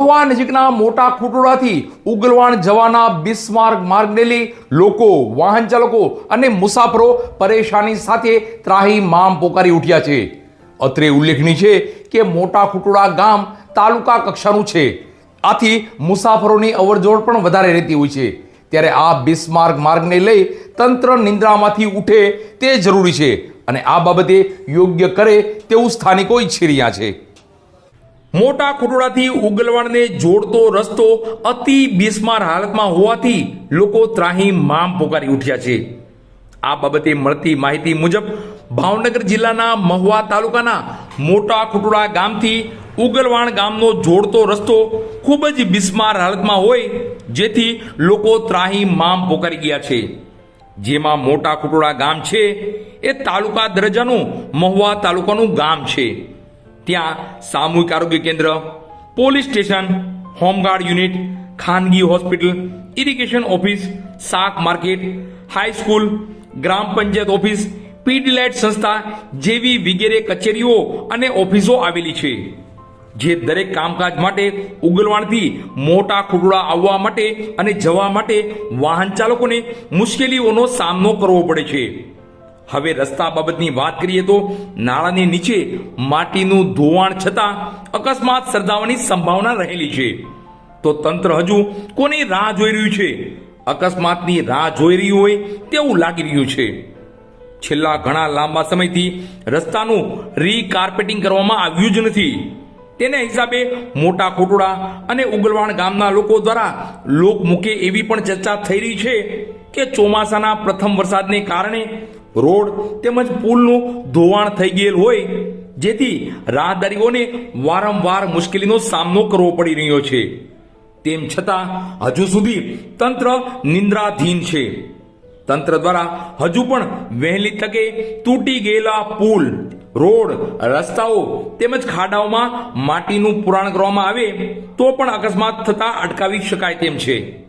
મહુવા નજીકના મોટા ખુટોડાથી ઉગલવાણ જવાના બિસ્માર્ગ માર્ગને લોકો, વાહન અને મુસાફરો પરેશાની સાથે ત્રાહી મામ પોકારી ઉઠ્યા છે. અત્રે ઉલ્લેખનીય છે કે મોટા ખુટોડા ગામ તાલુકા કક્ષાનું છે. આથી મુસાફરોની અવરજોડ પણ વધારે રહેતી હોય છે. ત્યારે આ બિસ્માર્ક માર્ગને લઈ તંત્ર નિંદ્રામાંથી ઉઠે તે જરૂરી છે અને આ બાબતે યોગ્ય કરે તેવું સ્થાનિકો ઈચ્છી રહ્યા છે. મોટા ખોટોડાથી ઉગલવાણને જોડતો રસ્તો અતિ બિસ્માર હાલતમાં હોવાથી લોકો ત્રાહી મામ પોકારી ઉઠ્યા છે. આ બાબતે મળતી માહિતી મુજબ ભાવનગર જિલ્લાના મહુવા તાલુકાના મોટા ખોટોડા ગામથી ઉગલવાણ ગામનો જોડતો રસ્તો ખૂબ જ બિસ્માર હાલતમાં હોય જેથી લોકો ત્રાહી મામ પોકારી ગયા છે. જેમાં મોટા ખોટોડા ગામ છે, એ તાલુકા દરજ્જાનું મહુવા તાલુકાનું ગામ છે. ત્યાં સામૂહિક આરોગ્ય કેન્દ્ર, police station, home guard unit, ખાનગી હોસ્પિટલ, ઇરિગેશન ઓફિસ, શાક માર્કેટ હાઈસ્કૂલ ગ્રામ પંચાયત ઓફિસ પીડીલાઇટ સંસ્થા જેવી વગેરે કચેરીઓ અને ઓફિસો આવેલી છે. જે દરેક કામકાજ માટે ઉગલવાણથી મોટા ખુટડા આવવા માટે અને જવા માટે વાહન ચાલકોને મુશ્કેલીઓનો સામનો કરવો પડે છે. હવે રસ્તા બાબતની વાત કરીએ તો નાળાની નીચે માટીનું ધોવાણ છતાં અકસ્માત સર્જાવાની સંભાવના રહેલી છે. તો તંત્ર હજુ કોની રાહ જોઈ રહ્યું છે? અકસ્માતની રાહ જોઈ રહ્યું હોય તેવું લાગી રહ્યું છે. છેલ્લા ઘણા લાંબા સમયથી રસ્તાનું રીકાર્પેટિંગ કરવામાં આવ્યું જ નથી. તેને હિસાબે મોટા ખોટોડા અને ઉગલવાણ ગામના લોકો દ્વારા લોકમુખે એવી પણ ચર્ચા થઈ રહી છે. કે ચોમાસાના પ્રથમ વરસાદને કારણે રોડ તેમજ પુલનું ધોવાણ થઈ ગયેલ હોય, જેથી રાહદારીઓને વારંવાર મુશ્કેલીનો સામનો કરવો પડી રહ્યો છે. તેમ છતાં, હજુ સુધી તંત્ર નિંદ્રાધીન છે. તંત્ર દ્વારા હજુ પણ વહેલી તકે તૂટી ગયેલા પુલ, રોડ, રસ્તાઓ તેમજ ખાડાઓમાં માટીનું પુરાણ કરવામાં આવે, તો પણ અકસ્માત થતા અટકાવી શકાય તેમ છે.